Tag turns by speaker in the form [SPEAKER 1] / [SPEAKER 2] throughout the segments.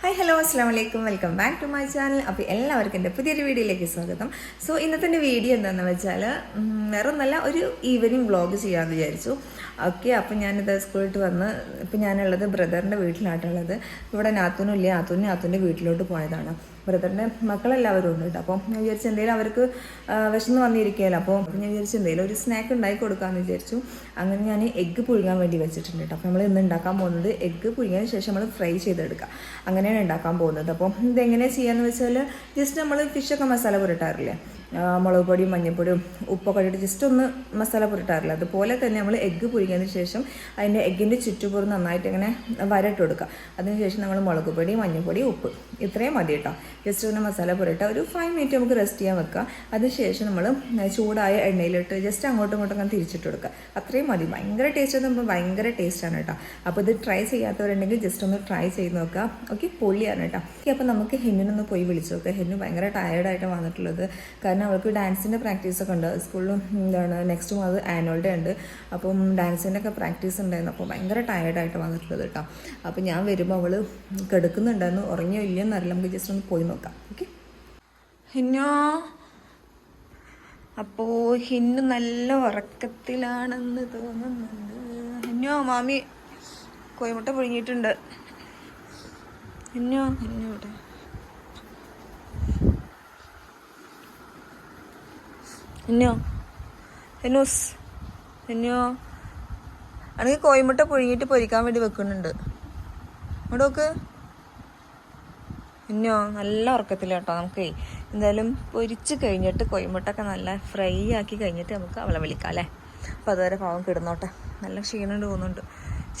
[SPEAKER 1] Hi hello അസ്സാം വലൈക്കും welcome back to my channel അപ്പോൾ എല്ലാവർക്കും എന്റെ പുതിയൊരു വീഡിയോയിലേക്ക് സ്വാഗതം. സോ ഇന്നത്തെ എന്റെ വീഡിയോ എന്താണെന്ന് വെച്ചാൽ വേറെ ഒന്നല്ല ഒരു ഈവനിങ് വ്ളോഗ് ചെയ്യാമെന്ന് വിചാരിച്ചു. ഓക്കെ അപ്പം ഞാനിത് സ്കൂളിട്ട് വന്ന് ഇപ്പം ഞാനുള്ളത് ബ്രദറിന്റെ വീട്ടിലാട്ടുള്ളത് ഇവിടെ നാത്തൂനും ഇല്ലേ? നാത്തൂനും നാത്തൂന്റെ വീട്ടിലോട്ട് പോയതാണ്. ബ്രദറിന്റെ മക്കളെല്ലാവരും ഉണ്ട് കേട്ടോ. അപ്പം ഞാൻ വിചാരിച്ചു എന്തെങ്കിലും അവർക്ക് വിശന്ന് വന്നിരിക്കുകയല്ലോ. അപ്പോൾ ഞാൻ വിചാരിച്ചു എന്തെങ്കിലും ഒരു സ്നാക്ക് ഉണ്ടാക്കി കൊടുക്കാമെന്ന് വിചാരിച്ചു. അങ്ങനെ ഞാൻ എഗ്ഗ് പുഴുങ്ങാൻ വേണ്ടി വെച്ചിട്ടുണ്ട് കേട്ടോ. അപ്പോൾ നമ്മൾ ഇന്ന് ഉണ്ടാക്കാൻ പോകുന്നത് എഗ്ഗ് പുഴുങ്ങിയതിന് ശേഷം നമ്മൾ ഫ്രൈ ചെയ്തെടുക്കുക അങ്ങനെയാണ് ഉണ്ടാക്കാൻ പോകുന്നത്. അപ്പോൾ ഇതെങ്ങനെയാണ് ചെയ്യാമെന്ന് വെച്ചാൽ ജസ്റ്റ് നമ്മൾ ഫിഷൊക്കെ മസാല പുരട്ടാറില്ലേ? മുളക് പൊടിയും മഞ്ഞൾപ്പൊടിയും ഉപ്പൊക്കെ ഇട്ടിട്ട് ജസ്റ്റ് ഒന്ന് മസാല പുരട്ടാറില്ല. അതുപോലെ തന്നെ നമ്മൾ എഗ്ഗ് പുരിങ്ങിയതിന് ശേഷം അതിന്റെ എഗ്ഗിന്റെ ചുറ്റുപുറം നന്നായിട്ട് ഇങ്ങനെ വരട്ട് കൊടുക്കുക അതിനുശേഷം നമ്മൾ മുളക് പൊടി മഞ്ഞൾപ്പൊടി ഉപ്പ് ഇത്രയും മതി കേട്ടോ ജസ്റ്റ് ഒന്ന് മസാല പുരട്ടുക ഒരു ഫൈവ് മിനിറ്റ് നമുക്ക് റെസ്റ്റ് ചെയ്യാൻ വെക്കുക അതിനുശേഷം നമ്മൾ ചൂടായ എണ്ണയിലിട്ട് ജസ്റ്റ് അങ്ങോട്ടും ഇങ്ങോട്ടും അങ്ങനെ തിരിച്ചിട്ട് കൊടുക്കുക അത്രയും മതി. ഭയങ്കര ടേസ്റ്റ് എന്ന് പറയുമ്പോൾ ഭയങ്കര ആണ് കേട്ടോ അപ്പോൾ ഇത് ട്രൈ ചെയ്യാത്തവരുണ്ടെങ്കിൽ ജസ്റ്റ് ഒന്ന് ട്രൈ ചെയ്ത് നോക്കുക ഓക്കെ പൊള്ളിയാണ് കേട്ടോ ഓക്കെ അപ്പോൾ നമുക്ക് ഹെന്നിനൊന്ന് പോയി വിളിച്ചു നോക്കുക ഹെന്നു ഭയങ്കര ടയേർഡായിട്ട് വന്നിട്ടുള്ളത്. കാരണം അവൾക്ക് ഡാൻസിന്റെ പ്രാക്ടീസൊക്കെ ഉണ്ട്. സ്കൂളിലും എന്താണ് നെക്സ്റ്റ് മന്ത് ആനുവൽ ഡേ ഉണ്ട്. അപ്പം ഡാൻസിന്റെ ഒക്കെ പ്രാക്ടീസ് ഉണ്ടായിരുന്നു. അപ്പോൾ ഭയങ്കര ടയേർഡായിട്ട് വന്നിട്ടുള്ളത് കേട്ടോ. അപ്പോൾ ഞാൻ വരുമ്പോൾ അവൾ കിടക്കുന്നുണ്ടായിരുന്നു. ഉറങ്ങിയോ ഇല്ലയോ അറിയില്ല നമുക്ക് ജസ്റ്റ് ഒന്ന് പോയി നോക്കാം. ഓക്കെ ഹിന്നോ? അപ്പോൾ ഹിന്നു നല്ല ഉറക്കത്തിലാണെന്ന് തോന്നുന്നുണ്ട്. ഹിന്നോ മാമി കോയമുട്ട പുഴുങ്ങിയിട്ടുണ്ട്. ഹിന്നോ ഹിന്നോട്ടെ ഹിന്നോ എന്നോസ് എന്നോ? ആണെങ്കിൽ കോയിമുട്ട പുഴുങ്ങിയിട്ട് പൊരിക്കാൻ വേണ്ടി വെക്കുന്നുണ്ട്. ഇവിടെ നോക്ക്. എന്നോ? നല്ല ഉറക്കത്തില്ല കേട്ടോ നമുക്ക്. എന്തായാലും പൊരിച്ച് കഴിഞ്ഞിട്ട് കോയിമുട്ടൊക്കെ നല്ല ഫ്രൈ ആക്കി കഴിഞ്ഞിട്ട് നമുക്ക് അവളെ വിളിക്കാം അല്ലേ? അപ്പോൾ അതുവരെ പാവം കിടന്നോട്ടെ. നല്ല ക്ഷീണം തോന്നുന്നുണ്ട്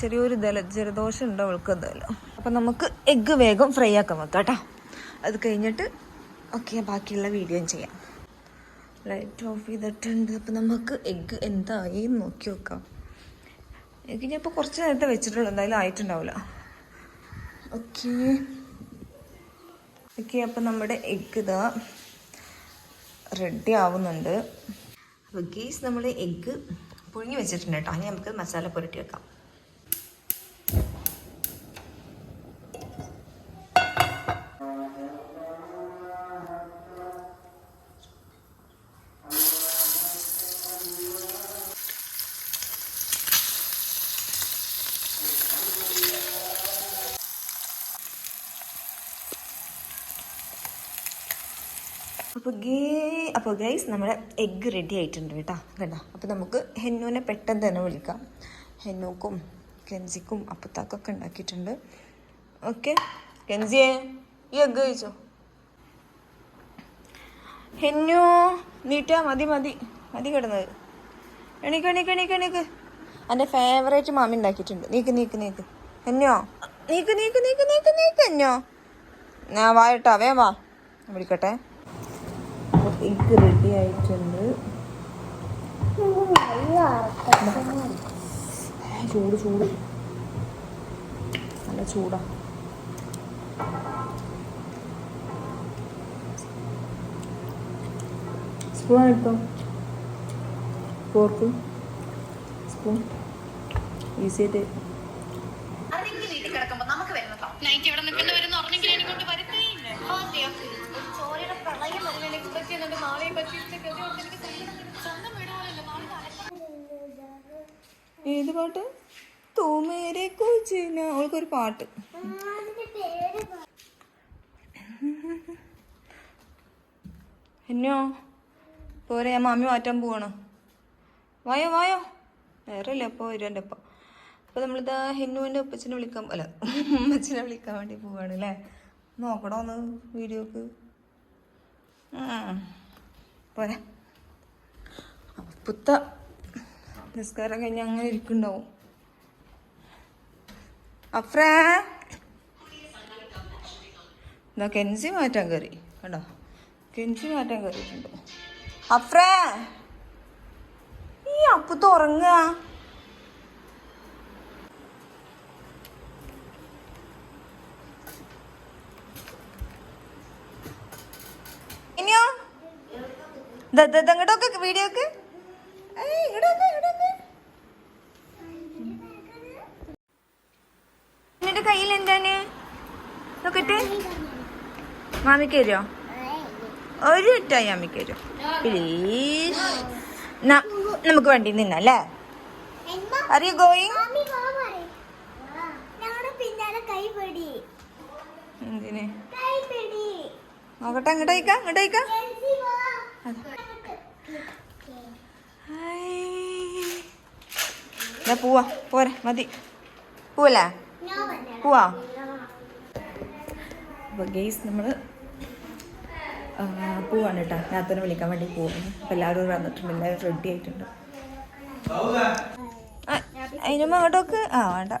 [SPEAKER 1] ചെറിയൊരു ദല ജലദോഷം ഉണ്ട് അവൾക്ക് എന്തായാലും. അപ്പം നമുക്ക് എഗ്ഗ് വേഗം ഫ്രൈ ആക്കാൻ വെക്കാം കേട്ടോ അത് കഴിഞ്ഞിട്ട് ഓക്കെ ബാക്കിയുള്ള വീഡിയോയും ചെയ്യാം. ലൈറ്റ് ഓഫ് ചെയ്തിട്ടുണ്ട് അപ്പം നമുക്ക് എഗ്ഗ് എന്തായി നോക്കി നോക്കാം. എഗ്ഗ് ഞാൻ ഇപ്പോൾ കുറച്ച് നേരത്തെ വെച്ചിട്ടുള്ളൂ. എന്തായാലും ആയിട്ടുണ്ടാവില്ല ഓക്കെ ഓക്കെ അപ്പം നമ്മുടെ എഗ്ഗ് ഇതാ റെഡി ആവുന്നുണ്ട്. അപ്പോൾ ഗീസ് നമ്മൾ എഗ്ഗ് പുഴുങ്ങി വെച്ചിട്ടുണ്ട് കേട്ടോ. അങ്ങനെ നമുക്ക് മസാല പുരട്ടി വെക്കാം. അപ്പോൾ ഗേ അപ്പോൾ ഗൈസ് നമ്മുടെ എഗ്ഗ് റെഡി ആയിട്ടുണ്ട് കേട്ടോ. കേട്ടോ അപ്പോൾ നമുക്ക് ഹെന്നുവിനെ പെട്ടെന്ന് തന്നെ വിളിക്കാം. ഹെന്നുക്കും കെൻസിക്കും അപ്പത്താക്കൊക്കെ ഉണ്ടാക്കിയിട്ടുണ്ട്. ഓക്കെ കെൻസിയെ ഈ എഗ്ഗ് കഴിച്ചോ? ഹെന്നു നീട്ടാ മതി മതി. മതി കിടന്നത്. എണീക്ക് എണീക്ക് എണീക്ക് എണീക്ക്. എന്റെ ഫേവറേറ്റ് മാമി ഉണ്ടാക്കിയിട്ടുണ്ട്. നീക്ക് നീക്ക് നീക്ക്. ഹെന്നോ? നീക്ക് നീക്ക് നീക്ക് നീക്ക് നീക്ക് ഹെന്നോ? ഞാൻ വായട്ടാ വേ വാ. വിളിക്കട്ടെ. എഗ് റെഡി ആയിട്ടുണ്ട്. ചൂട് ചൂട്. നല്ല ചൂടാ. സ്പൂൺ എടുത്തോ? ഫോർക്ക് സ്പൂൺ ഈസി ആയിട്ട്.
[SPEAKER 2] നൈറ്റ് ഇവിടെ നിൽക്കുന്നവരെന്ന് പറഞ്ഞെങ്കിൽ
[SPEAKER 1] ഏത് പാട്ട്? തൂമേരെ കുച്ചിന അവൾക്കൊരു പാട്ട്. എന്നോ? പോരെ ഞാൻ മാമി മാറ്റാൻ പോവാണ്. വായോ വായോ. വേറെ ഇല്ല അപ്പോൾ വരും എന്റെ അപ്പം അപ്പോൾ നമ്മളിതാ ഹെന്നുവിന്റെ ഉപ്പച്ചനെ വിളിക്കാൻ അല്ല ഉമ്മച്ചനെ വിളിക്കാൻ വേണ്ടി പോവാണ് അല്ലേ? നോക്കണോ ഒന്ന് വീഡിയോക്ക്? പോരെ. പുത്ത നിസ്കാരം കഴിഞ്ഞ് അങ്ങനെ ഇരിക്കുന്നുണ്ടാവും. അഫ്രേ. എന്നാ കെൻസി മാറ്റാൻ കയറി. കണ്ടോ? കെൻസി മാറ്റാൻ കയറിയിട്ടുണ്ട്? അഫ്രേ. ഈ അപ്പുത്ത ഉറങ്ങുക. ഇങ്ങോട്ടൊക്കെ വീഡിയോ ഒക്കെ നിന്റെ കയ്യിൽ എന്താണ്? നോക്കട്ടെ. മാമിക്ക് തരുമോ ഒരു മിഠായി മാമിക്ക് തരുമോ പ്ലീസ് നമുക്ക് വണ്ടി നിന്നല്ലേ ആർ യു ഗോയിങ് എന്തിന്? നോക്കട്ടെ അങ്ങോട്ട് അയക്കാം ഞാൻ പോവാ പോരെ മതി പോവല്ലേ പോവാ അപ്പോൾ ഗെയ്സ് നമ്മൾ പോവാണ് കേട്ടോ രാത്രി വിളിക്കാൻ വേണ്ടി പോവാണ്. അപ്പോൾ എല്ലാവരും വന്നിട്ടുണ്ട്. എല്ലാവരും റെഡി ആയിട്ടുണ്ട്. അതിനുമ്പോ അങ്ങോട്ടൊക്കെ ആ വേണ്ട.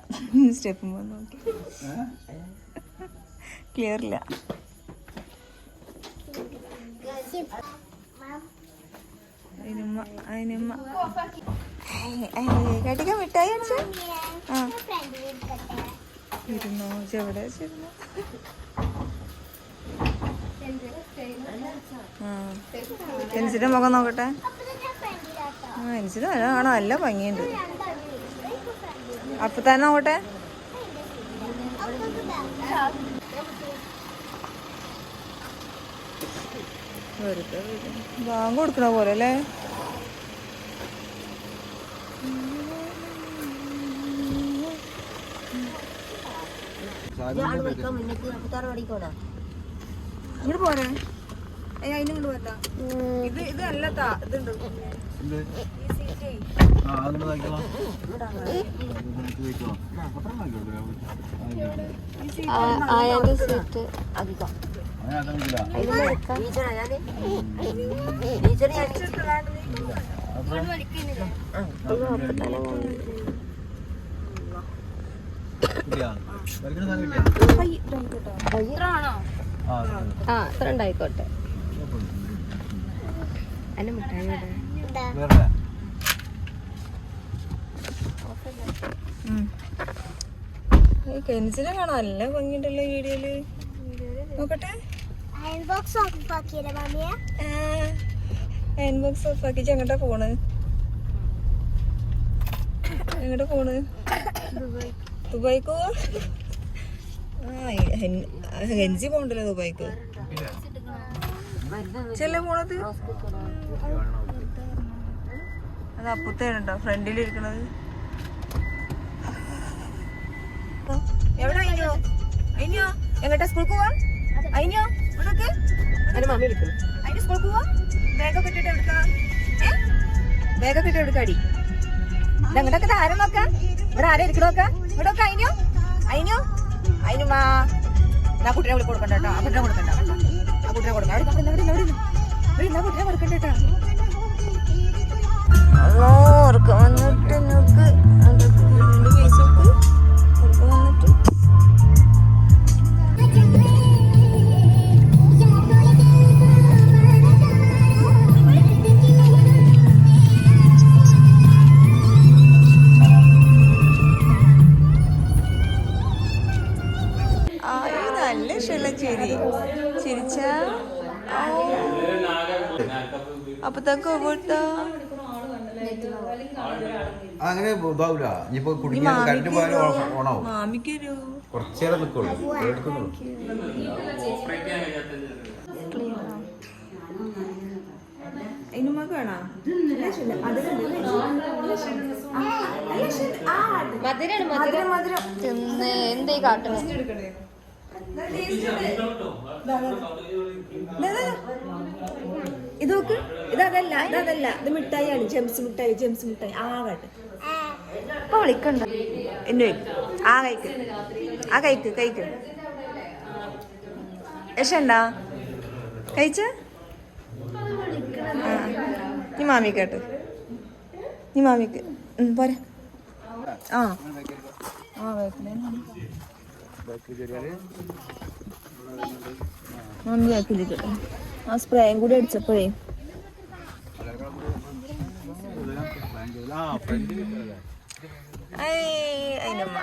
[SPEAKER 1] സ്റ്റെപ്പ് നോക്കി. ക്ലിയർ ഇല്ല. അതിനുമ്മ അതിനുമ്മ കട്ടിക്കാൻ മിഠായി അടിച്ച. ഇരുന്നോ ചെവിടെ വെച്ചിരുന്നു എൻസിന്റെ മുഖം നോക്കട്ടെ. ആ എൻസിന് നല്ല കാണാൻ നല്ല ഭംഗിയുണ്ട്. അപ്പൊ തന്നെ നോക്കട്ടെ. വെറുതെ. ബാങ്ക് കൊടുക്കണ പോലെ അല്ലേ ഇങ്ങോട്ട് പോരെ ഏയ് അതിന് ഇങ്ങോട്ട് പോരണ്ട ഇത് ഇത് അല്ല താ ഇതുണ്ട്
[SPEAKER 3] ആയാലും സീറ്റ് അധികം
[SPEAKER 4] സാധനം കിട്ടിയാ ആ
[SPEAKER 3] ആ അത്ര ഉണ്ടായിക്കോട്ടെ അല്ല മിഠായി
[SPEAKER 1] കെൻസിനെ കാണാൻ നല്ല ഭംഗിയുണ്ടല്ലോ വീഡിയോയിൽ. നോക്കട്ടെ.
[SPEAKER 2] അയൺ ബോക്സ് ഓഫ് ആക്കിയല്ലേ മാമിയെ?
[SPEAKER 1] അയൺ ബോക്സ് ഓഫ് ആക്കി എങ്ങോട്ടാ പോണ്? എങ്ങോട്ടാ പോണ്? ദുബായിക്കോ. ആ ഹെൻ- ഹെൻസി പോണ്ടല്ലോ ദുബായിക്ക്. ചെല്ല പോണത്? അത് അപ്പുറത്തേണ്ടോ ഫ്രണ്ടിലിരിക്കണത്. എവിടെ അയിനോ? അയിനോ? എങ്ങട്ടാ സ്കൂൾ പോവാ? അയിനോ? ഇവിടൊക്കെ? അതിന് സ്കൂൾ പോവാ? ബാഗൊക്കെ ഇട്ടിട്ട് എടുക്കാ ബാഗൊക്കെ ഇട്ട് എടുക്കാടി അങ്ങോട്ടൊക്കെ ആരും നോക്കാം. ഇവിടെ ആരെ ഇരിക്കണ നോക്കാ ഇവിടെ നോക്ക അയിനോ അയിനോ അയിനുമാ എന്നാ കുട്ടിനെ വിളി കൊടുക്കണ്ട കേട്ടോ ആ കുട്ടിനെ കൊടുക്കണ്ട ആ കുട്ടിനെ കൊടുക്കണ്ട അവിടെ അവിടെ ഇവിടെ ഇവിടെ ഇവിടെ കുട്ടിനെ കൊടുക്കണ്ട കേട്ടോ ഓർക്ക് വന്നിട്ട് നോക്ക് ചിരി ചിരിച്ച അപ്പത്തേക്ക് പോയിട്ടോ
[SPEAKER 4] അങ്ങനെ ഇതാവൂല ഇനിയിപ്പോ കുടുങ്ങിയ കറണ്ട് പോയാലും ഓണാവും
[SPEAKER 1] മാമിക്കൊരു
[SPEAKER 4] കുറച്ചേരം നിൽക്കുള്ളൂ എടുക്കുന്നുള്ളൂ
[SPEAKER 3] മധുരം
[SPEAKER 1] മധുരം
[SPEAKER 3] തിന്ന് എന്തേ കാട്ടണം
[SPEAKER 1] ഇത് നോക്ക് ഇതല്ല ഇതല്ല ഇത് മിഠായിയാണ് ജെംസ് മിഠായി ജെംസ് മിഠായി. ആകട്ടെ കാട്ട് ഇപ്പൊ വിളിക്കണ്ട. എന്നെ ആ കൈക്ക് ആ കൈക്ക് കൈക്ക് യശണ്ടാ കഴിച്ച? നീ മാമി കേട്ട്. നീ മാമിക്ക്. പോരാ. ആ. ആ വേപ്പിലേ മമ്മി ആക്കിയിരിക്കട്ടെ ആ സ്പ്രേയും കൂടി അടിച്ചപ്പോഴേ. അതിനമ്മ